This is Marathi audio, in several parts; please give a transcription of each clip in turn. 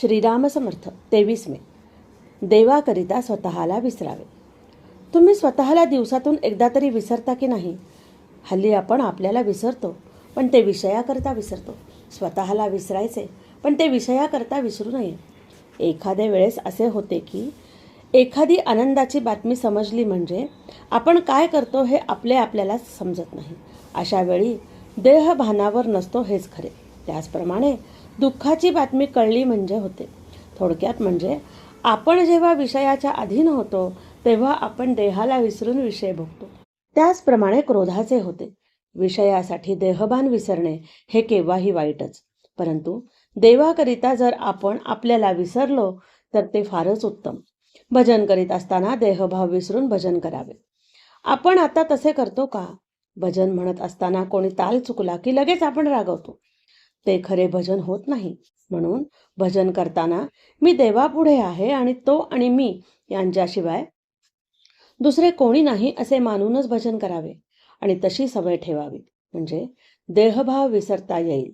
श्रीराम समर्थ तेवीस मे. देवाकरिता स्वतःला विसरावे. तुम्ही स्वतःला दिवसातून एकदा तरी विसरता की नाही? हल्ली आपण आपल्याला विसरतो पण ते विषयाकरता विसरतो. स्वतःला विसरायचे पण ते विषयाकरता विसरू नये. एखाद्या वेळेस असे होते की एखादी आनंदाची बातमी समजली म्हणजे आपण काय करतो हे आपले आपल्यालाच समजत नाही. अशावेळी देहभानावर नसतो हेच खरे. त्याचप्रमाणे दुःखाची बातमी कळली म्हणजे होते. थोडक्यात म्हणजे आपण जेव्हा विषयाच्या अधीन होतो तेव्हा आपण देहाला विसरून विषय भोगतो. त्याचप्रमाणे क्रोधाचे होते. विषयासाठी देहभान विसरणे हे केव्हाही वाईटच. परंतु देवाकरिता जर आपण आपल्याला विसरलो तर ते फारच उत्तम. भजन करीत असताना देहभाव विसरून भजन करावे. आपण आता तसे करतो का? भजन म्हणत असताना कोणी ताल चुकला की लगेच आपण रागवतो. ते खरे भजन होत नाही. म्हणून भजन करताना मी देवापुढे आहे आणि तो आणि मी यांच्याशिवाय दुसरे कोणी नाही असे मानूनच भजन करावे आणि तशी सवय ठेवावी. म्हणजे देहभाव विसरता येईल.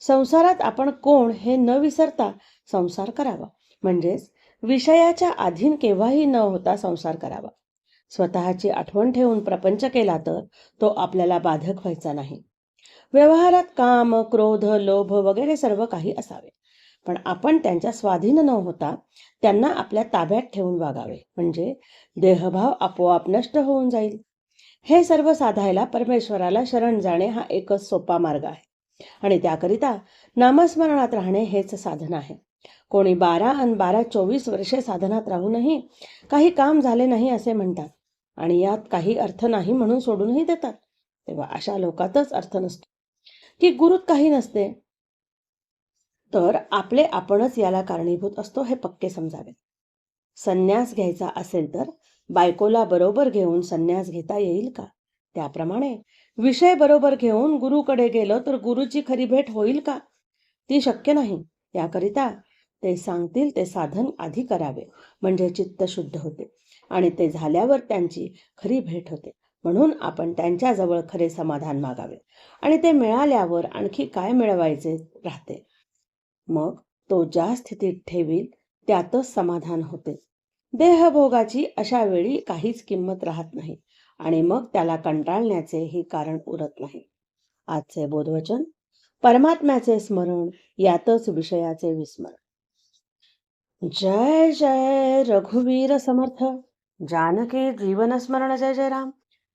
संसारात आपण कोण हे न विसरता संसार करावा. म्हणजेच विषयाच्या अधीन केव्हाही न होता संसार करावा. स्वतःची आठवण ठेवून प्रपंच केला तर तो आपल्याला बाधक व्हायचा नाही. व्यवहारात काम क्रोध लोभ वगैरे सर्व काही असावे. पण आपण त्यांच्या स्वाधीन न होता त्यांना आपल्या ताब्यात ठेवून वागावे. म्हणजे देहभाव आपोआप नष्ट होऊन जाईल. हे सर्व साधायला परमेश्वराला शरण जाणे हा एकच सोपा मार्ग आहे. आणि त्याकरिता नामस्मरणात राहणे हेच साधन आहे. कोणी बारा आणि बारा चोवीस वर्षे साधनात राहूनही काही काम झाले नाही असे म्हणतात. आणि यात काही अर्थ नाही म्हणून सोडूनही देतात. तेव्हा अशा लोकातच अर्थ नसतो. की गुरुत काही नसते. तर आपले आपणच याला कारणीभूत असतो हे पक्के समजावे. संन्यास घ्यायचा असेल तर बायकोला बरोबर घेऊन संन्यास घेता येईल का? त्याप्रमाणे विषय बरोबर घेऊन गुरुकडे गेलो तर गुरुची खरी भेट होईल का? ती शक्य नाही. याकरिता ते सांगतील ते साधन आधी करावे. म्हणजे चित्त शुद्ध होते. आणि ते झाल्यावर त्यांची खरी भेट होते. म्हणून आपण त्यांच्याजवळ खरे समाधान मागावे. आणि ते मिळाल्यावर आणखी काय मिळवायचे राहते? मग तो ज्या स्थितीत ठेवील त्यातच समाधान होते. देहभोगाची अशा वेळी काहीच किंमत राहत नाही आणि मग त्याला कंटाळण्याचेही कारण उरत नाही. आजचे बोधवचन परमात्म्याचे स्मरण यातच विषयाचे विस्मरण. जय जय रघुवीर समर्थ. जानकी जीवन स्मरण. जय जय राम.